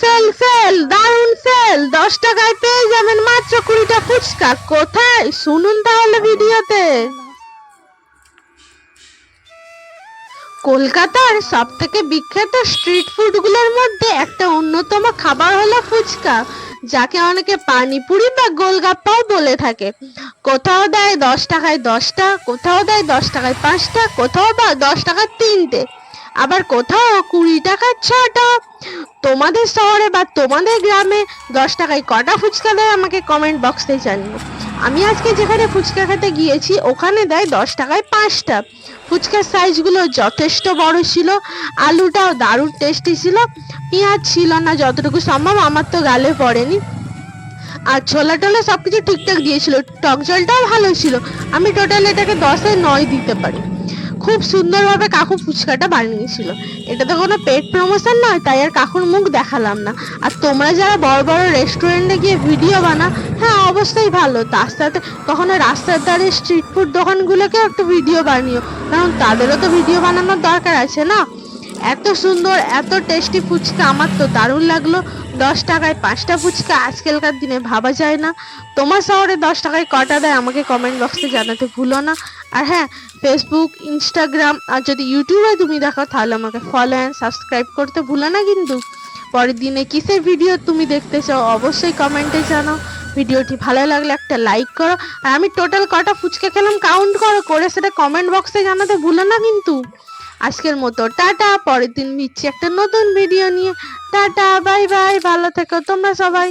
Sell sell দারুণ sell দশ টাকায় পেয়ে যাবেন মাত্র কুড়িটা ফুচকা। কোথায়? শুনুন তাহলে ভিডিওতে। কলকাতার সব থেকে বিখ্যাত স্ট্রিট ফুডগুলোর মধ্যে একটা অন্যতম খাবার হলো ফুচকা, যাকে অনেকে পানিপুরি বা গোলগাপ্পাও বলে থাকে। কোথাও দেয় দশ টাকায় দশটা, কোথাও দেয় দশ টাকায় পাঁচটা, কোথাও বা দশ টাকায় তিনটে। আবার কোথাও কুড়ি টাকার ছটা তোমাদের শহরে বা তোমাদের গ্রামে দশ টাকায় কটা ফুচকা দেয় আমাকে কমেন্ট বক্সে জানিও। আমি আজকে যেখানে ফুচকা খেতে গিয়েছি, ওখানে দেয় দশ টাকায় পাঁচটা। ফুচকার সাইজগুলো যথেষ্ট বড় ছিল, আলুটাও দারুণ টেস্টি ছিল, পেঁয়াজ ছিল না যতটুকু সম্ভব, আমার তো গালে পড়েনি। আর ছোলা টোলা সবকিছু ঠিকঠাক দিয়েছিল, টক জলটাও ভালো ছিল। আমি টোটাল এটাকে দশে নয় দিতে পারি। খুব সুন্দরভাবে কাকু ফুচকাটা বানিয়েছিল। এটা তো কোনো পেট প্রমোশন নয়, তাই আর কাকুর মুখ দেখালাম না। আর তোমরা যারা বড় বড় রেস্টুরেন্টে গিয়ে ভিডিও বানা হ্যাঁ অবশ্যই ভালো। তার সাথে কখনো রাস্তার ধারে স্ট্রিট ফুড দোকানগুলোকেও একটু ভিডিও বানিও, কারণ তাদেরও তো ভিডিও বানানোর দরকার আছে না? এত সুন্দর, এত টেস্টি ফুচকা আমার তো দারুণ লাগল। দশ টাকায় পাঁচটা ফুচকা আজকালকার দিনে ভাবা যায় না। তোমার শহরে দশ টাকায় কটা দেয় আমাকে কমেন্ট বক্সে জানাতে ভুলো না। আর হ্যাঁ ফেসবুক ইনস্টাগ্রাম আর যদি ইউটিউবে তুমি দেখো, তাহলে আমাকে ফলো অ্যান্ড সাবস্ক্রাইব করতে ভুলো না কিন্তু। পরের দিনে কিসের ভিডিও তুমি দেখতে চাও, অবশ্যই কমেন্টে জানাও। ভিডিওটি ভালো লাগলে একটা লাইক করো। আর আমি টোটাল কটা ফুচকা খেলাম কাউন্ট করো, করে সেটা কমেন্ট বক্সে জানাতে ভুলো না কিন্তু। আজকের মতো, টাটা। পরের দিন নিচ্ছি একটা নতুন ভিডিও নিয়ে। টাটা বাই বাই ভালো থেকো তোমরা সবাই।